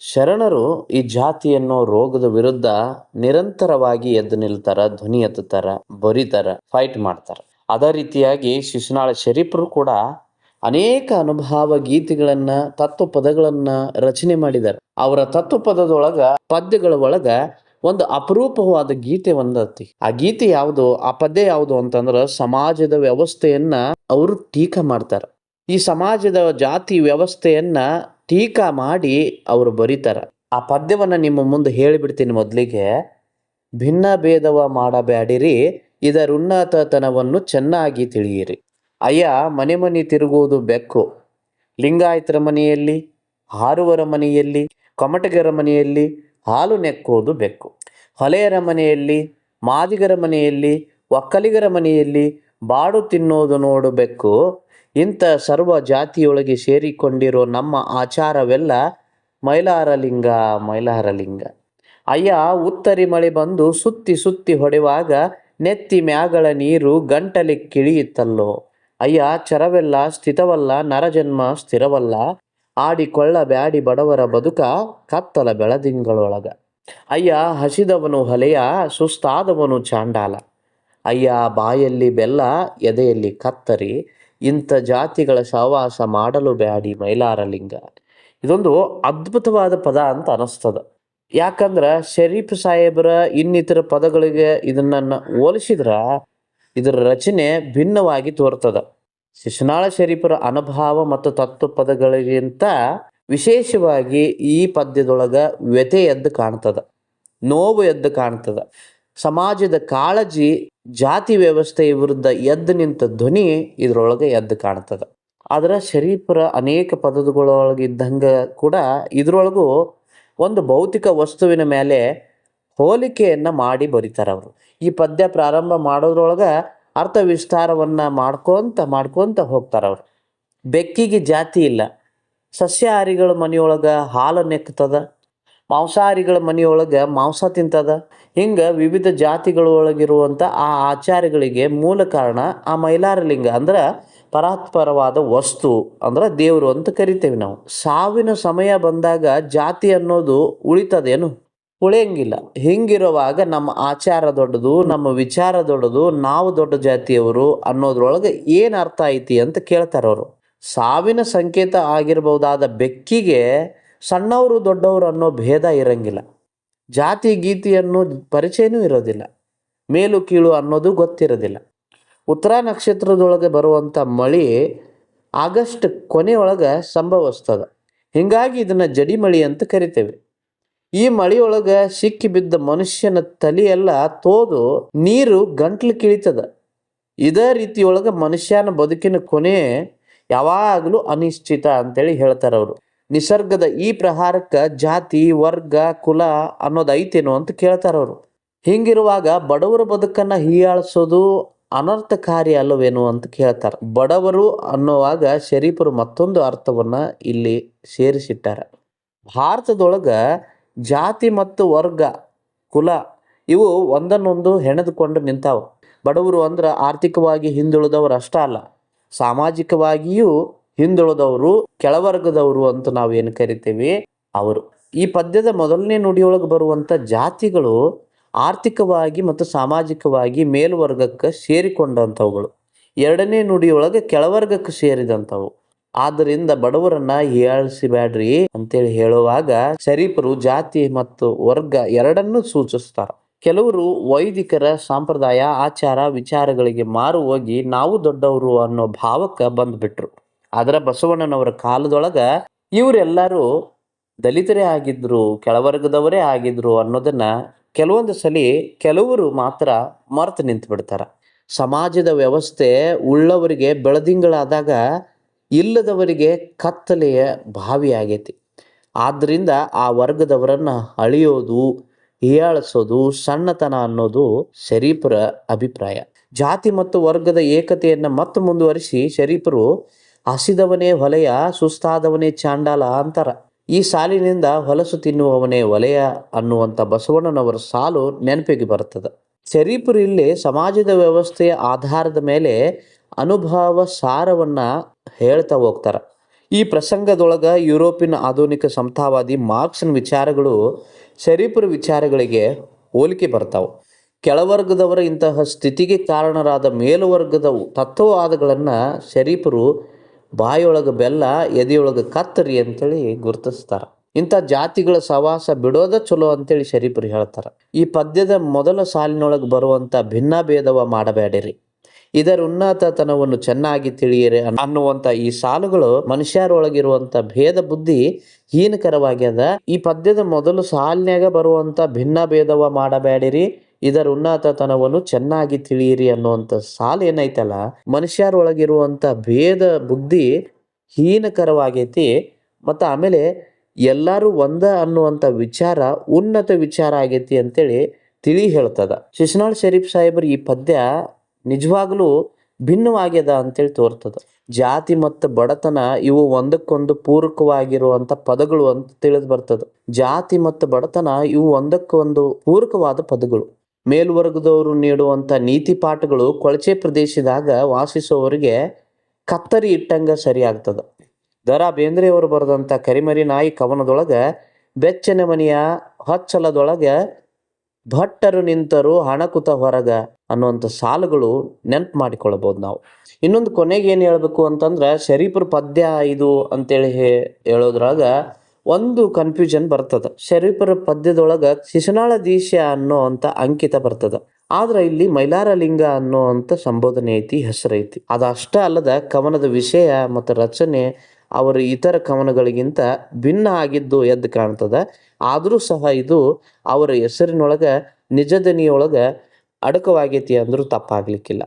ಶರಣರು ಈ ಜಾತಿ ಅನ್ನೋ ರೋಗದ ವಿರುದ್ಧ ನಿರಂತರವಾಗಿ ಎದ್ದು ನಿಲ್ತಾರ, ಧ್ವನಿ ಎತ್ತುತ್ತಾರ, ಬರಿತಾರ ಫೈಟ್ ಮಾಡ್ತಾರ. ಅದೇ ರೀತಿಯಾಗಿ ಶಿಶುನಾಳ ಶರೀಫರು ಕೂಡ ಅನೇಕ ಅನುಭವ ಗೀತೆಗಳನ್ನ ತತ್ವ ಪದಗಳನ್ನ ರಚನೆ ಮಾಡಿದ್ದಾರೆ. ಅವರ ತತ್ವ ಪದದೊಳಗ ಪದ್ಯಗಳ ಒಳಗ ಒಂದು ಅಪರೂಪವಾದ ಗೀತೆ ಒಂದತಿ. ಆ ಗೀತೆ ಯಾವುದು, ಆ ಪದ್ಯ ಯಾವುದು ಅಂತಂದ್ರ ಸಮಾಜದ ವ್ಯವಸ್ಥೆಯನ್ನ ಅವರು ಟೀಕಾ ಮಾಡ್ತಾರ. ಈ ಸಮಾಜದ ಜಾತಿ ವ್ಯವಸ್ಥೆಯನ್ನ ಟೀಕಾ ಮಾಡಿ ಅವರು ಬರೀತಾರೆ. ಆ ಪದ್ಯವನ್ನು ನಿಮ್ಮ ಮುಂದೆ ಹೇಳಿಬಿಡ್ತೀನಿ ಮೊದಲಿಗೆ. ಭಿನ್ನ ಭೇದವ ಮಾಡಬೇಡಿರಿ ಇದರುನ್ನತತನವನ್ನು ಚೆನ್ನಾಗಿ ತಿಳಿಯಿರಿ. ಅಯ್ಯ, ಮನೆ ಮನೆ ತಿರುಗುವುದು ಬೆಕ್ಕು. ಲಿಂಗಾಯತರ ಮನೆಯಲ್ಲಿ, ಹಾರುವರ ಮನೆಯಲ್ಲಿ, ಕೊಮಟಗರ ಮನೆಯಲ್ಲಿ ಹಾಲು ನೆಕ್ಕುವುದು ಬೆಕ್ಕು. ಹೊಲೆಯರ ಮನೆಯಲ್ಲಿ, ಮಾದಿಗರ ಮನೆಯಲ್ಲಿ, ಒಕ್ಕಲಿಗರ ಮನೆಯಲ್ಲಿ ಬಾಡು ತಿನ್ನೋದು ನೋಡು ಬೆಕ್ಕು. ಇಂಥ ಸರ್ವ ಜಾತಿಯೊಳಗೆ ಸೇರಿಕೊಂಡಿರೋ ನಮ್ಮ ಆಚಾರವೆಲ್ಲ ಮೈಲಾರಲಿಂಗ ಮೈಲಾರಲಿಂಗ. ಅಯ್ಯ, ಉತ್ತರಿ ಮಳೆ ಬಂದು ಸುತ್ತಿ ಸುತ್ತಿ ಹೊಡೆವಾಗ ನೆತ್ತಿ ಮ್ಯಾಗಳ ನೀರು ಗಂಟಲಿ ಕಿಳಿಯಿತಲ್ಲೋ ಅಯ್ಯ, ಚರವೆಲ್ಲ ಸ್ಥಿತವಲ್ಲ, ನರಜನ್ಮ ಸ್ಥಿರವಲ್ಲ. ಆಡಿಕೊಳ್ಳ ಬ್ಯಾಡಿ ಬಡವರ ಬದುಕ ಕತ್ತಲ ಬೆಳದಿಂಗಳೊಳಗ. ಅಯ್ಯ, ಹಸಿದವನು ಹೊಲೆಯ, ಸುಸ್ತಾದವನು ಚಾಂಡಾಲ. ಅಯ್ಯ, ಬಾಯಲ್ಲಿ ಬೆಲ್ಲ, ಎದೆಯಲ್ಲಿ ಕತ್ತರಿ. ಇಂಥ ಜಾತಿಗಳ ಸಹವಾಸ ಮಾಡಲು ಬ್ಯಾಡಿ ಮೈಲಾರಲಿಂಗ. ಇದೊಂದು ಅದ್ಭುತವಾದ ಪದ ಅಂತ ಅನಿಸ್ತದ. ಯಾಕಂದ್ರೆ ಶರೀಫ್ ಸಾಹೇಬರ ಇನ್ನಿತರ ಪದಗಳಿಗೆ ಇದನ್ನ ಹೋಲಿಸಿದ್ರ ಇದರ ರಚನೆ ಭಿನ್ನವಾಗಿ ತೋರ್ತದ. ಶಿಶುನಾಳ ಶರೀಫರ ಅನುಭಾವ ಮತ್ತು ತತ್ವ ಪದಗಳಿಗಿಂತ ವಿಶೇಷವಾಗಿ ಈ ಪದ್ಯದೊಳಗ ವ್ಯತೆ ಎದ್ದು ಕಾಣ್ತದ, ನೋವು ಎದ್ದು ಕಾಣ್ತದ. ಸಮಾಜದ ಕಾಳಜಿ, ಜಾತಿ ವ್ಯವಸ್ಥೆಯ ವಿರುದ್ಧ ಎದ್ದು ನಿಂತ ಧ್ವನಿ ಇದ್ರೊಳಗೆ ಎದ್ದು ಕಾಣ್ತದ ಆದ್ರೆ ಶರೀಫರ ಅನೇಕ ಪದಗಳೊಳಗೆ ಇದ್ದಂಗ ಕೂಡ ಇದರೊಳಗೂ ಒಂದು ಭೌತಿಕ ವಸ್ತುವಿನ ಮೇಲೆ ಹೋಲಿಕೆಯನ್ನ ಮಾಡಿ ಬರೀತಾರೆ ಅವರು. ಈ ಪದ್ಯ ಪ್ರಾರಂಭ ಮಾಡೋದ್ರೊಳಗೆ ಅರ್ಥ ವಿಸ್ತಾರವನ್ನ ಮಾಡ್ಕೊಂತ ಮಾಡ್ಕೊಂತ ಹೋಗ್ತಾರ ಅವ್ರು. ಬೆಕ್ಕಿಗೆ ಜಾತಿ ಇಲ್ಲ. ಸಸ್ಯಹಾರಿಗಳ ಮನೆಯೊಳಗ ಹಾಲು ನೆಕ್ತದ ಮಾಂಸಾಹಾರಿಗಳ ಮನೆಯೊಳಗ ಮಾಂಸ ತಿಂತದ. ಹಿಂಗೆ ವಿವಿಧ ಜಾತಿಗಳೊಳಗಿರುವಂಥ ಆ ಆಚಾರಗಳಿಗೆ ಮೂಲ ಕಾರಣ ಆ ಮೈಲಾರಲಿಂಗ ಅಂದ್ರೆ ಪರಾತ್ಪರವಾದ ವಸ್ತು ಅಂದ್ರೆ ದೇವರು ಅಂತ ಕರಿತೇವೆ ನಾವು. ಸಾವಿನ ಸಮಯ ಬಂದಾಗ ಜಾತಿ ಅನ್ನೋದು ಉಳಿತದೇನು? ಉಳಿಯಂಗಿಲ್ಲ. ಹಿಂಗಿರುವಾಗ ನಮ್ಮ ಆಚಾರ ದೊಡ್ಡದು, ನಮ್ಮ ವಿಚಾರ ದೊಡ್ಡದು, ನಾವು ದೊಡ್ಡ ಜಾತಿಯವರು ಅನ್ನೋದ್ರೊಳಗೆ ಏನು ಅರ್ಥ ಐತಿ ಅಂತ ಕೇಳ್ತಾರೆ ಅವರು ಸಾವಿನ ಸಂಕೇತ ಆಗಿರಬಹುದಾದ ಬೆಕ್ಕಿಗೆ ಸಣ್ಣವರು ದೊಡ್ಡವರು ಅನ್ನೋ ಭೇದ ಇರಂಗಿಲ್ಲ. ಜಾತಿ ಗೀತಿ ಅನ್ನೋ ಪರಿಚಯನೂ ಇರೋದಿಲ್ಲ. ಮೇಲು ಕೀಳು ಅನ್ನೋದು ಗೊತ್ತಿರೋದಿಲ್ಲ. ಉತ್ತರ ನಕ್ಷತ್ರದೊಳಗೆ ಬರುವಂಥ ಮಳಿ ಆಗಸ್ಟ್ ಕೊನೆಯೊಳಗೆ ಸಂಭವಿಸ್ತದ. ಹೀಗಾಗಿ ಇದನ್ನು ಜಡಿ ಮಳಿ ಅಂತ ಕರಿತೇವೆ. ಈ ಮಳೆಯೊಳಗೆ ಸಿಕ್ಕಿ ಬಿದ್ದ ಮನುಷ್ಯನ ತಲೆಯೆಲ್ಲ ತೋದು ನೀರು ಗಂಟ್ಲು ಕಿಳಿತದ. ಇದೇ ರೀತಿಯೊಳಗೆ ಮನುಷ್ಯನ ಬದುಕಿನ ಕೊನೆ ಯಾವಾಗಲೂ ಅನಿಶ್ಚಿತ ಅಂತೇಳಿ ಹೇಳ್ತಾರೆ ಅವರು ನಿಸರ್ಗದ ಈ ಪ್ರಹಾರಕ್ಕೆ ಜಾತಿ, ವರ್ಗ, ಕುಲ ಅನ್ನೋದು ಐತೇನೋ ಅಂತ ಕೇಳ್ತಾರ ಅವರು. ಹಿಂಗಿರುವಾಗ ಬಡವರ ಬದುಕನ್ನ ಹೀಯಾಳಿಸೋದು ಅನರ್ಥಕಾರಿ ಅಲ್ಲವೇನೋ ಅಂತ ಕೇಳ್ತಾರೆ. ಬಡವರು ಅನ್ನೋವಾಗ ಶರೀಫರು ಮತ್ತೊಂದು ಅರ್ಥವನ್ನ ಇಲ್ಲಿ ಸೇರಿಸಿಟ್ಟಾರ. ಭಾರತದೊಳಗ ಜಾತಿ ಮತ್ತು ವರ್ಗ, ಕುಲ ಇವು ಒಂದನ್ನೊಂದು ಹೆಣೆದುಕೊಂಡು ನಿಂತಾವ. ಬಡವರು ಅಂದ್ರೆ ಆರ್ಥಿಕವಾಗಿ ಹಿಂದುಳಿದವರು ಅಷ್ಟ ಅಲ್ಲ, ಸಾಮಾಜಿಕವಾಗಿಯೂ ಹಿಂದುಳಿದವರು, ಕೆಳವರ್ಗದವರು ಅಂತ ನಾವು ಏನು ಕರಿತೀವಿ? ಅವರು. ಈ ಪದ್ಯದ ಮೊದಲನೇ ನುಡಿಯೊಳಗೆ ಬರುವಂಥ ಜಾತಿಗಳು ಆರ್ಥಿಕವಾಗಿ ಮತ್ತು ಸಾಮಾಜಿಕವಾಗಿ ಮೇಲ್ವರ್ಗಕ್ಕೆ ಸೇರಿಕೊಂಡಂಥವುಗಳು. ಎರಡನೇ ನುಡಿಯೊಳಗೆ ಕೆಳವರ್ಗಕ್ಕೆ ಸೇರಿದಂಥವು. ಆದ್ದರಿಂದ ಬಡವರನ್ನ ಹೀಯಾಳಿಸಿಬ್ಯಾಡ್ರಿ ಅಂತೇಳಿ ಹೇಳುವಾಗ ಶರೀಫರು ಜಾತಿ ಮತ್ತು ವರ್ಗ ಎರಡನ್ನೂ ಸೂಚಿಸ್ತಾರ. ಕೆಲವರು ವೈದಿಕರ ಸಂಪ್ರದಾಯ, ಆಚಾರ, ವಿಚಾರಗಳಿಗೆ ಮಾರು ಹೋಗಿ ನಾವು ದೊಡ್ಡವರು ಅನ್ನೋ ಭಾವಕ್ಕೆ ಬಂದ್ಬಿಟ್ರು. ಆದ್ರೆ ಬಸವಣ್ಣನವರ ಕಾಲದೊಳಗ ಇವರೆಲ್ಲರೂ ದಲಿತರೇ ಆಗಿದ್ರು, ಕೆಳವರ್ಗದವರೇ ಆಗಿದ್ರು ಅನ್ನೋದನ್ನ ಕೆಲವೊಂದು ಸಲಿ ಕೆಲವರು ಮಾತ್ರ ಮರೆತು ನಿಂತು ಬಿಡ್ತಾರ. ಸಮಾಜದ ವ್ಯವಸ್ಥೆ ಉಳ್ಳವರಿಗೆ ಬೆಳದಿಂಗಳಾದಾಗ ಇಲ್ಲದವರಿಗೆ ಕತ್ತಲೆಯ ಭಾವಿ ಆಗೈತಿ. ಆದ್ದರಿಂದ ಆ ವರ್ಗದವರನ್ನ ಅಳಿಯೋದು ಹೀಯಾಳಿಸೋದು ಸಣ್ಣತನ ಅನ್ನೋದು ಶರೀಫರ ಅಭಿಪ್ರಾಯ. ಜಾತಿ ಮತ್ತು ವರ್ಗದ ಏಕತೆಯನ್ನು ಮತ್ತೆ ಮುಂದುವರಿಸಿ ಶರೀಫರು ಹಸಿದವನೇ ಹೊಲೆಯ ಸುಸ್ತಾದವನೇ ಚಾಂಡಾಲ ಅಂತಾರ. ಈ ಸಾಲಿನಿಂದ ಹೊಲಸು ತಿನ್ನುವವನೇ ಒಲೆಯ ಅನ್ನುವಂಥ ಬಸವಣ್ಣನವರ ಸಾಲು ನೆನಪಿಗೆ ಬರ್ತದೆ ಶರೀಫರು ಇಲ್ಲಿ ಸಮಾಜದ ವ್ಯವಸ್ಥೆಯ ಆಧಾರದ ಮೇಲೆ ಅನುಭವ ಸಾರವನ್ನ ಹೇಳ್ತಾ ಹೋಗ್ತಾರೆ. ಈ ಪ್ರಸಂಗದೊಳಗ ಯುರೋಪಿನ ಆಧುನಿಕ ಸಮತಾವಾದಿ ಮಾರ್ಕ್ಸ್ನ ವಿಚಾರಗಳು ಶರೀಫರ ವಿಚಾರಗಳಿಗೆ ಹೋಲಿಕೆ ಬರ್ತಾವೆ. ಕೆಳವರ್ಗದವರ ಇಂತಹ ಸ್ಥಿತಿಗೆ ಕಾರಣರಾದ ಮೇಲುವರ್ಗದ ತತ್ವವಾದಗಳನ್ನು ಶರೀಫರು ಬಾಯೊಳಗೆ ಬೆಲ್ಲ, ಎದೆಯೊಳಗೆ ಕತ್ತರಿ ಅಂತೇಳಿ ಗುರುತಿಸ್ತಾರೆ. ಇಂಥ ಜಾತಿಗಳ ಸವಾಸ ಬಿಡೋದ ಚಲೋ ಅಂತೇಳಿ ಶರೀಫರು ಹೇಳ್ತಾರೆ. ಈ ಪದ್ಯದ ಮೊದಲ ಸಾಲಿನೊಳಗೆ ಬರುವಂಥ ಭಿನ್ನಾಭೇದವ ಮಾಡಬೇಡಿರಿ. ಇದರ ಉನ್ನತತನವನ್ನು ಚೆನ್ನಾಗಿ ತಿಳಿಯಿರಿ ಅನ್ನುವಂಥ ಈ ಸಾಲುಗಳು ಮನುಷ್ಯರೊಳಗಿರುವಂಥ ಭೇದ ಬುದ್ಧಿ ಹೀನಕರವಾಗ್ಯದ. ಈ ಪದ್ಯದ ಮೊದಲು ಸಾಲಿನ್ಯಾಗ ಬರುವಂಥ ಭಿನ್ನ ಭೇದವ ಮಾಡಬೇಡಿರಿ. ಇದರ ಉನ್ನತತನವನ್ನು ಚೆನ್ನಾಗಿ ತಿಳಿಯಿರಿ ಅನ್ನುವಂಥ ಸಾಲು ಏನೈತಲ್ಲ, ಮನುಷ್ಯರೊಳಗಿರುವಂಥ ಭೇದ ಬುದ್ಧಿ ಹೀನಕರವಾಗೈತಿ. ಮತ್ತು ಆಮೇಲೆ ಎಲ್ಲರೂ ಒಂದ ಅನ್ನುವಂಥ ವಿಚಾರ, ಉನ್ನತ ವಿಚಾರ ಆಗೈತಿ ಅಂತೇಳಿ ತಿಳಿ ಹೇಳ್ತದ. ಶಿಶುನಾಳ್ ಶರೀಫ್ ಸಾಹೇಬರು ಈ ಪದ್ಯ ನಿಜವಾಗ್ಲೂ ಭಿನ್ನವಾಗ್ಯದ ಅಂತೇಳಿ ತೋರ್ತದ. ಜಾತಿ ಮತ್ತು ಬಡತನ ಇವು ಒಂದಕ್ಕೊಂದು ಪೂರಕವಾಗಿರುವಂಥ ಪದಗಳು ಅಂತ ತಿಳಿದು ಬರ್ತದ. ಜಾತಿ ಮತ್ತು ಬಡತನ ಇವು ಒಂದಕ್ಕೊಂದು ಪೂರಕವಾದ ಪದಗಳು. ಮೇಲ್ವರ್ಗದವರು ನೀಡುವಂಥ ನೀತಿ ಪಾಠಗಳು ಕೊಳಚೆ ಪ್ರದೇಶದಾಗ ವಾಸಿಸುವವರಿಗೆ ಕತ್ತರಿ ಇಟ್ಟಂಗ ಸರಿ ಆಗ್ತದ ರಾ ಬೇಂದ್ರೆಯವರು ಬರೆದಂಥ ಕರಿಮರಿ ನಾಯಿ ಕವನದೊಳಗೆ, ಬೆಚ್ಚನೆ ಮನೆಯ ಹೊಚ್ಚಲದೊಳಗೆ, ಭಟ್ಟರು ನಿಂತರು ಹಣಕುತ ಹೊರಗ ಅನ್ನುವಂಥ ಸಾಲುಗಳು ನೆನ್ಪು ಮಾಡಿಕೊಳ್ಳಬಹುದು ನಾವು. ಇನ್ನೊಂದು ಕೊನೆಗೆ ಏನು ಹೇಳಬೇಕು ಅಂತಂದ್ರೆ, ಶರೀಫರ್ ಪದ್ಯ ಇದು ಅಂತೇಳಿ ಹೇಳೋದ್ರಾಗ ಒಂದು ಕನ್ಫ್ಯೂಷನ್ ಬರ್ತದ. ಶರೀಫರ ಪದ್ಯದೊಳಗ ಶಿಶುನಾಳ ದೀಶ ಅನ್ನೋ ಅಂತ ಅಂಕಿತ ಬರ್ತದ. ಆದ್ರ ಇಲ್ಲಿ ಮೈಲಾರ ಲಿಂಗ ಅನ್ನೋ ಅಂತ ಸಂಬೋಧನೆ ಐತಿ ಹೆಸರೈತಿ ಅದಷ್ಟ ಅಲ್ಲದ ಕವನದ ವಿಷಯ ಮತ್ತು ರಚನೆ ಅವರ ಇತರ ಕವನಗಳಿಗಿಂತ ಭಿನ್ನ ಆಗಿದ್ದು ಎದ್ದು ಕಾಣ್ತದ. ಆದರೂ ಸಹ ಇದು ಅವರ ಹೆಸರಿನೊಳಗ, ನಿಜದನಿಯೊಳಗ ಅಡಕವಾಗೈತಿ ಅಂದ್ರೂ ತಪ್ಪಾಗ್ಲಿಕ್ಕಿಲ್ಲ.